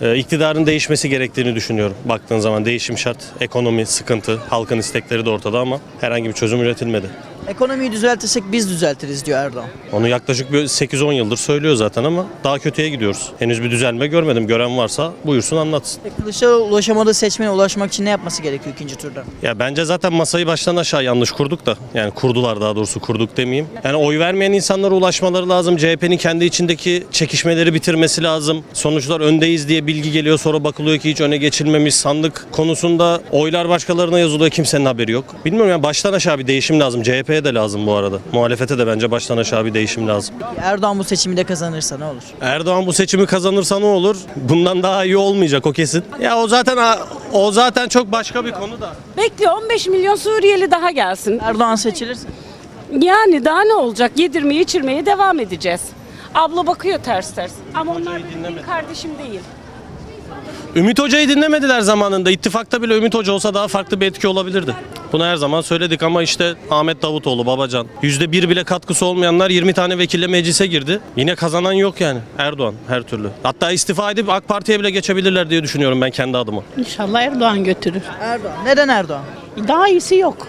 Ee, iktidarın değişmesi gerektiğini düşünüyorum. Baktığın zaman değişim şart, ekonomi sıkıntı, halkın istekleri de ortada ama herhangi bir çözüm üretilmedi. Ekonomiyi düzeltirsek biz düzeltiriz diyor Erdoğan. Onu yaklaşık bir 8-10 yıldır söylüyor zaten ama daha kötüye gidiyoruz. Henüz bir düzelme görmedim. Gören varsa buyursun anlatsın. E, Kılıçdaroğlu ulaşamadığı seçmene ulaşmak için ne yapması gerekiyor ikinci turda? Ya bence zaten masayı baştan aşağı yanlış kurduk da. Yani kurdular daha doğrusu kurduk demeyeyim. Yani oy vermeyen insanlara ulaşmaları lazım. CHP'nin kendi içindeki çekişmeleri bitirmesi lazım. Sonuçlar öndeyiz diye bilgi geliyor sonra bakılıyor ki hiç öne geçilmemiş. Sandık konusunda oylar başkalarına yazılıyor kimsenin haberi yok. Bilmiyorum ya baştan aşağı bir değişim lazım. CHP'ye de lazım bu arada. Muhalefete de bence baştan aşağı bir değişim lazım. Erdoğan bu seçimi de kazanırsa ne olur? Erdoğan bu seçimi kazanırsa ne olur? Bundan daha iyi olmayacak o kesin. Ya o zaten o zaten çok başka bir konu da. Bekliyor 15 milyon Suriyeli daha gelsin. Erdoğan seçilirse. Yani daha ne olacak? Yedirmeye içirmeye devam edeceğiz. Abla bakıyor ters ters. Ama onlar benim kardeşim değil. Ümit Hoca'yı dinlemediler zamanında. İttifakta bile Ümit Hoca olsa daha farklı bir etki olabilirdi. Bunu her zaman söyledik ama işte Ahmet Davutoğlu, Babacan. %1 bile katkısı olmayanlar 20 tane vekille meclise girdi. Yine kazanan yok yani. Erdoğan her türlü. Hatta istifa edip AK Parti'ye bile geçebilirler diye düşünüyorum ben kendi adıma. İnşallah Erdoğan götürür. Erdoğan. Neden Erdoğan? Daha iyisi yok.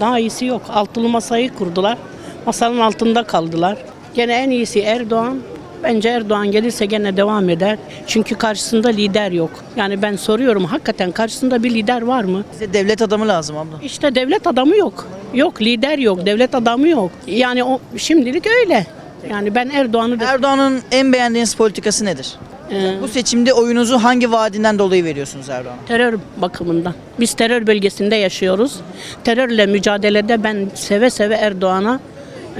Daha iyisi yok. Altılı masayı kurdular. Masanın altında kaldılar. Gene en iyisi Erdoğan. Bence Erdoğan gelirse gene devam eder. Çünkü karşısında lider yok. Yani ben soruyorum hakikaten karşısında bir lider var mı? Bize devlet adamı lazım abla. İşte devlet adamı yok. Yok lider yok, devlet adamı yok. Yani o şimdilik öyle. Yani ben Erdoğan'ı da Erdoğan'ın en beğendiğiniz politikası nedir? Ee, Bu seçimde oyunuzu hangi vaadinden dolayı veriyorsunuz Erdoğan'a? terör bakımından. Biz terör bölgesinde yaşıyoruz. Terörle mücadelede ben seve seve Erdoğan'a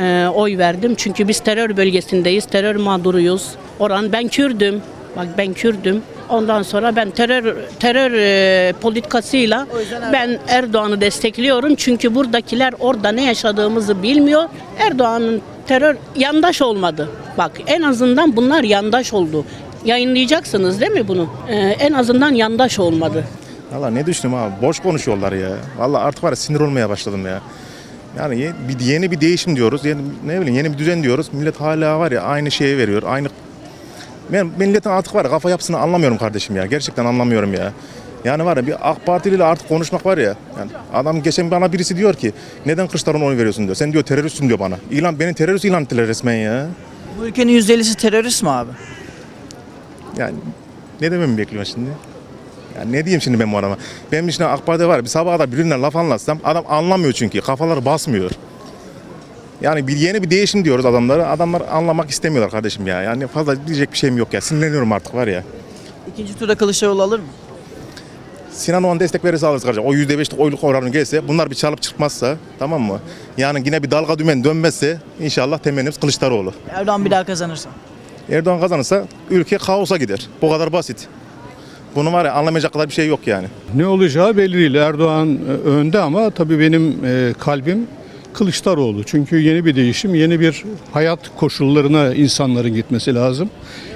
e, oy verdim. Çünkü biz terör bölgesindeyiz, terör mağduruyuz. Oran ben Kürdüm. Bak ben Kürdüm. Ondan sonra ben terör terör e, politikasıyla ben Erdoğan'ı destekliyorum. Çünkü buradakiler orada ne yaşadığımızı bilmiyor. Erdoğan'ın terör yandaş olmadı. Bak en azından bunlar yandaş oldu. Yayınlayacaksınız değil mi bunu? Ee, en azından yandaş olmadı. Valla ne düşündüm abi boş konuşuyorlar ya. Valla artık var ya sinir olmaya başladım ya. Yani ye- bir yeni bir değişim diyoruz. Yeni, ne bileyim yeni bir düzen diyoruz. Millet hala var ya aynı şeyi veriyor. Aynı ben milletin artık var ya kafa yapısını anlamıyorum kardeşim ya. Gerçekten anlamıyorum ya. Yani var ya bir AK Partili ile artık konuşmak var ya. Yani adam geçen bana birisi diyor ki neden Kılıçdaroğlu'na oy veriyorsun diyor. Sen diyor teröristsin diyor bana. İlan beni terörist ilan ettiler resmen ya. Bu ülkenin %50'si terörist mi abi? Yani ne dememi bekliyorsun şimdi? Ya ne diyeyim şimdi ben bu adama? Benim için AK Parti var bir sabah kadar birbirine laf anlatsam adam anlamıyor çünkü kafaları basmıyor. Yani bir yeni bir değişim diyoruz adamlara. Adamlar anlamak istemiyorlar kardeşim ya. Yani fazla diyecek bir şeyim yok ya. Sinirleniyorum artık var ya. İkinci turda Kılıçdaroğlu alır mı? Sinan Oğan destek verirse alırız kardeşim. O %5'lik oyluk oranı gelse bunlar bir çalıp çıkmazsa tamam mı? Yani yine bir dalga dümen dönmezse inşallah temennimiz Kılıçdaroğlu. Erdoğan bir daha kazanırsa. Erdoğan kazanırsa ülke kaosa gider. Bu kadar basit. Bunu var ya anlamayacak kadar bir şey yok yani. Ne olacağı belli değil. Erdoğan e, önde ama tabii benim e, kalbim Kılıçdaroğlu. Çünkü yeni bir değişim, yeni bir hayat koşullarına insanların gitmesi lazım.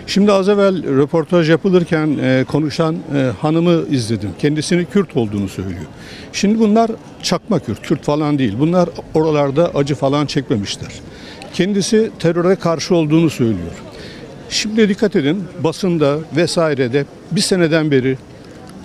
Şimdi az evvel röportaj yapılırken e, konuşan hanımı izledim. Kendisini Kürt olduğunu söylüyor. Şimdi bunlar çakma Kürt, Kürt falan değil. Bunlar oralarda acı falan çekmemişler. Kendisi teröre karşı olduğunu söylüyor. Şimdi dikkat edin basında vesairede bir seneden beri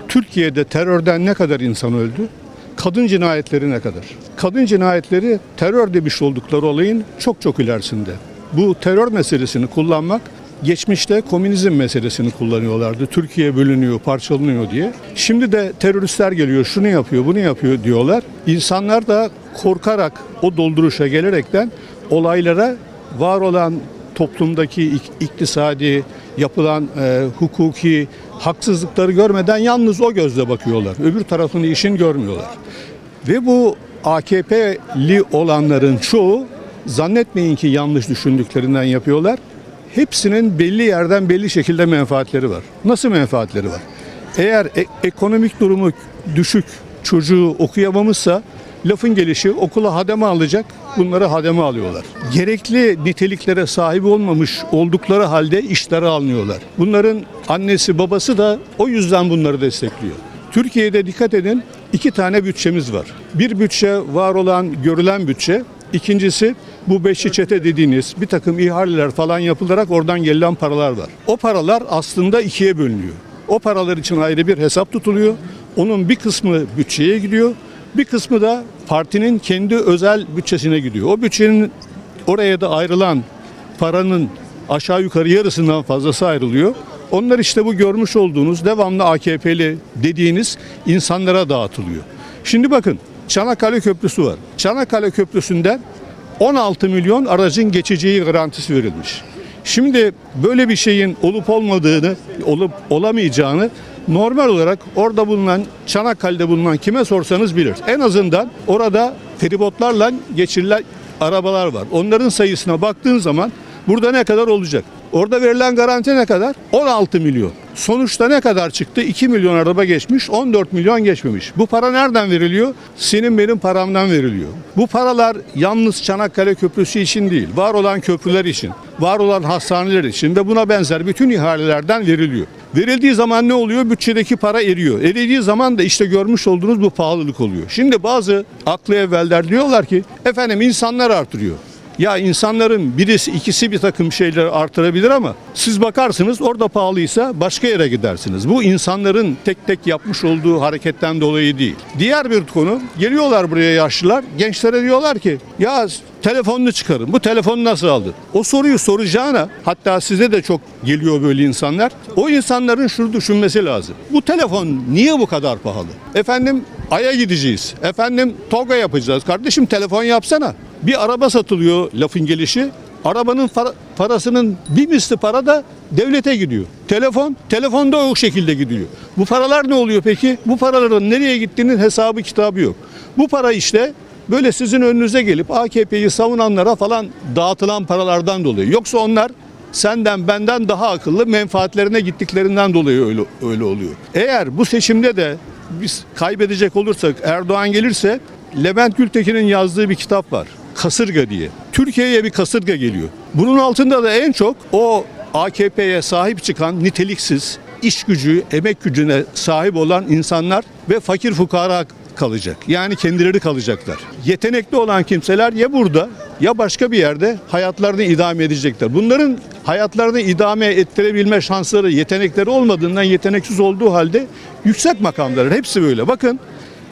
Türkiye'de terörden ne kadar insan öldü? Kadın cinayetleri ne kadar? Kadın cinayetleri terör demiş oldukları olayın çok çok ilerisinde. Bu terör meselesini kullanmak geçmişte komünizm meselesini kullanıyorlardı. Türkiye bölünüyor, parçalanıyor diye. Şimdi de teröristler geliyor, şunu yapıyor, bunu yapıyor diyorlar. İnsanlar da korkarak o dolduruşa gelerekten olaylara var olan toplumdaki ik- iktisadi, yapılan e, hukuki haksızlıkları görmeden yalnız o gözle bakıyorlar. Öbür tarafını işin görmüyorlar. Ve bu AKP'li olanların çoğu zannetmeyin ki yanlış düşündüklerinden yapıyorlar. Hepsinin belli yerden belli şekilde menfaatleri var. Nasıl menfaatleri var? Eğer e- ekonomik durumu düşük çocuğu okuyamamışsa lafın gelişi okula hademe alacak bunları hademe alıyorlar. Gerekli niteliklere sahip olmamış oldukları halde işlere alınıyorlar. Bunların annesi babası da o yüzden bunları destekliyor. Türkiye'de dikkat edin iki tane bütçemiz var. Bir bütçe var olan görülen bütçe, ikincisi bu beşli çete dediğiniz bir takım ihaleler falan yapılarak oradan gelen paralar var. O paralar aslında ikiye bölünüyor. O paralar için ayrı bir hesap tutuluyor. Onun bir kısmı bütçeye gidiyor. Bir kısmı da partinin kendi özel bütçesine gidiyor. O bütçenin oraya da ayrılan paranın aşağı yukarı yarısından fazlası ayrılıyor. Onlar işte bu görmüş olduğunuz devamlı AKP'li dediğiniz insanlara dağıtılıyor. Şimdi bakın Çanakkale Köprüsü var. Çanakkale Köprüsü'nden 16 milyon aracın geçeceği garantisi verilmiş. Şimdi böyle bir şeyin olup olmadığını, olup olamayacağını normal olarak orada bulunan Çanakkale'de bulunan kime sorsanız bilir. En azından orada feribotlarla geçirilen arabalar var. Onların sayısına baktığın zaman burada ne kadar olacak? Orada verilen garanti ne kadar? 16 milyon. Sonuçta ne kadar çıktı? 2 milyon araba geçmiş, 14 milyon geçmemiş. Bu para nereden veriliyor? Senin benim paramdan veriliyor. Bu paralar yalnız Çanakkale Köprüsü için değil, var olan köprüler için, var olan hastaneler için ve buna benzer bütün ihalelerden veriliyor. Verildiği zaman ne oluyor? Bütçedeki para eriyor. Eridiği zaman da işte görmüş olduğunuz bu pahalılık oluyor. Şimdi bazı aklı evveller diyorlar ki efendim insanlar artırıyor. Ya insanların birisi ikisi bir takım şeyleri artırabilir ama siz bakarsınız orada pahalıysa başka yere gidersiniz. Bu insanların tek tek yapmış olduğu hareketten dolayı değil. Diğer bir konu geliyorlar buraya yaşlılar gençlere diyorlar ki ya telefonunu çıkarın bu telefonu nasıl aldın? O soruyu soracağına hatta size de çok geliyor böyle insanlar. O insanların şunu düşünmesi lazım. Bu telefon niye bu kadar pahalı? Efendim Ay'a gideceğiz. Efendim TOG'a yapacağız. Kardeşim telefon yapsana. Bir araba satılıyor lafın gelişi. Arabanın para- parasının bir misli para da devlete gidiyor. Telefon, telefonda o şekilde gidiyor. Bu paralar ne oluyor peki? Bu paraların nereye gittiğinin hesabı kitabı yok. Bu para işte böyle sizin önünüze gelip AKP'yi savunanlara falan dağıtılan paralardan dolayı. Yoksa onlar senden benden daha akıllı menfaatlerine gittiklerinden dolayı öyle öyle oluyor. Eğer bu seçimde de biz kaybedecek olursak Erdoğan gelirse Levent Gültekin'in yazdığı bir kitap var. Kasırga diye. Türkiye'ye bir kasırga geliyor. Bunun altında da en çok o AKP'ye sahip çıkan niteliksiz iş gücü, emek gücüne sahip olan insanlar ve fakir fukara kalacak. Yani kendileri kalacaklar. Yetenekli olan kimseler ya burada ya başka bir yerde hayatlarını idame edecekler. Bunların hayatlarını idame ettirebilme şansları, yetenekleri olmadığından yeteneksiz olduğu halde yüksek makamlar. Hepsi böyle. Bakın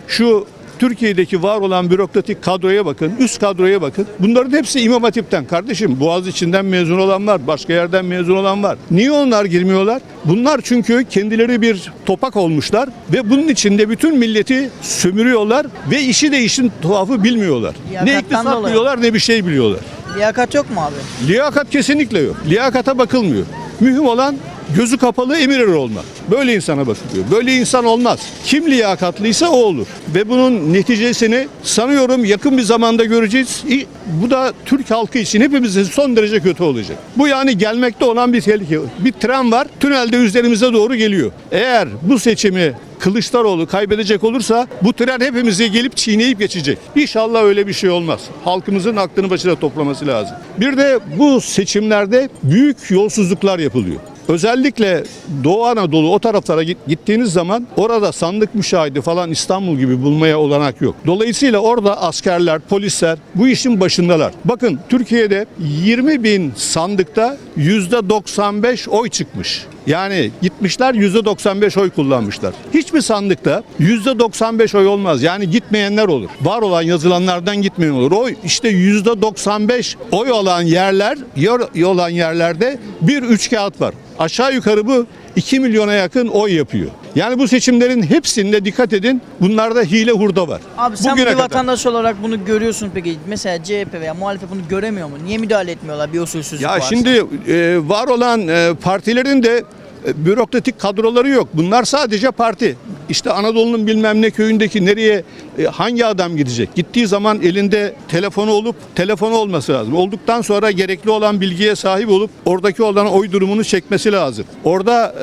şu Türkiye'deki var olan bürokratik kadroya bakın, üst kadroya bakın. Bunların hepsi İmam Hatip'ten. Kardeşim Boğaz içinden mezun olan var, başka yerden mezun olan var. Niye onlar girmiyorlar? Bunlar çünkü kendileri bir topak olmuşlar ve bunun içinde bütün milleti sömürüyorlar ve işi de işin tuhafı bilmiyorlar. ne Liyakattan iktisat dolayı. biliyorlar ne bir şey biliyorlar. Liyakat yok mu abi? Liyakat kesinlikle yok. Liyakata bakılmıyor. Mühim olan gözü kapalı emir eri olmak. Böyle insana bakılıyor. Böyle insan olmaz. Kim liyakatlıysa o olur. Ve bunun neticesini sanıyorum yakın bir zamanda göreceğiz. Bu da Türk halkı için hepimizin son derece kötü olacak. Bu yani gelmekte olan bir tehlike. Bir tren var, tünelde üzerimize doğru geliyor. Eğer bu seçimi Kılıçdaroğlu kaybedecek olursa bu tren hepimizi gelip çiğneyip geçecek. İnşallah öyle bir şey olmaz. Halkımızın aklını başına toplaması lazım. Bir de bu seçimlerde büyük yolsuzluklar yapılıyor. Özellikle Doğu Anadolu o taraflara git- gittiğiniz zaman orada sandık müşahidi falan İstanbul gibi bulmaya olanak yok. Dolayısıyla orada askerler, polisler bu işin başındalar. Bakın Türkiye'de 20 bin sandıkta %95 oy çıkmış. Yani gitmişler %95 oy kullanmışlar. Hiçbir sandıkta %95 oy olmaz. Yani gitmeyenler olur. Var olan yazılanlardan gitmeyen olur. Oy işte %95 oy olan yerler, yer olan yerlerde bir üç kağıt var. Aşağı yukarı bu 2 milyona yakın oy yapıyor. Yani bu seçimlerin hepsinde dikkat edin bunlarda hile hurda var. Abi sen Bugüne bir kadar. vatandaş olarak bunu görüyorsun peki. Mesela CHP veya muhalefet bunu göremiyor mu? Niye müdahale etmiyorlar bir usulsüzlük Ya varsa? şimdi e, var olan e, partilerin de bürokratik kadroları yok. Bunlar sadece parti. İşte Anadolu'nun bilmem ne köyündeki nereye e, hangi adam gidecek? Gittiği zaman elinde telefonu olup telefonu olması lazım. Olduktan sonra gerekli olan bilgiye sahip olup oradaki olan oy durumunu çekmesi lazım. Orada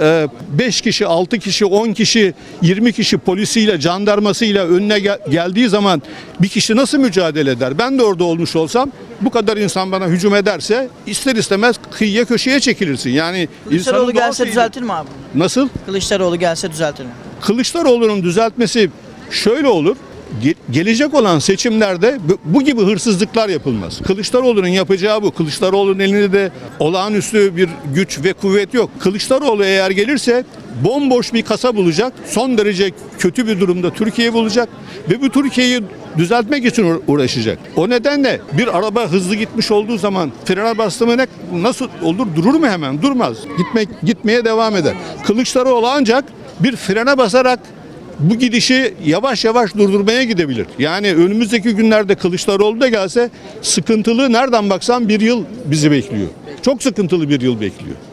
5 kişi, 6 kişi, 10 kişi, 20 kişi polisiyle, jandarmasıyla önüne gel- geldiği zaman bir kişi nasıl mücadele eder? Ben de orada olmuş olsam bu kadar insan bana hücum ederse ister istemez kıyıya köşeye çekilirsin. Yani Kılıçdaroğlu gelse şeyi- düzeltir mi abi? Nasıl? Kılıçdaroğlu gelse düzeltir mi? Kılıçdaroğlu'nun düzeltmesi şöyle olur. ge- gelecek olan seçimlerde bu gibi hırsızlıklar yapılmaz. Kılıçdaroğlu'nun yapacağı bu. Kılıçdaroğlu'nun elinde de olağanüstü bir güç ve kuvvet yok. Kılıçdaroğlu eğer gelirse bomboş bir kasa bulacak. Son derece kötü bir durumda Türkiye bulacak ve bu Türkiye'yi düzeltmek için uğra- uğraşacak. O nedenle bir araba hızlı gitmiş olduğu zaman frene bastı ne nasıl olur durur mu hemen? Durmaz. Gitmek gitmeye devam eder. Kılıçdaroğlu ancak bir frene basarak bu gidişi yavaş yavaş durdurmaya gidebilir. Yani önümüzdeki günlerde Kılıçdaroğlu da gelse sıkıntılı nereden baksan bir yıl bizi bekliyor. Çok sıkıntılı bir yıl bekliyor.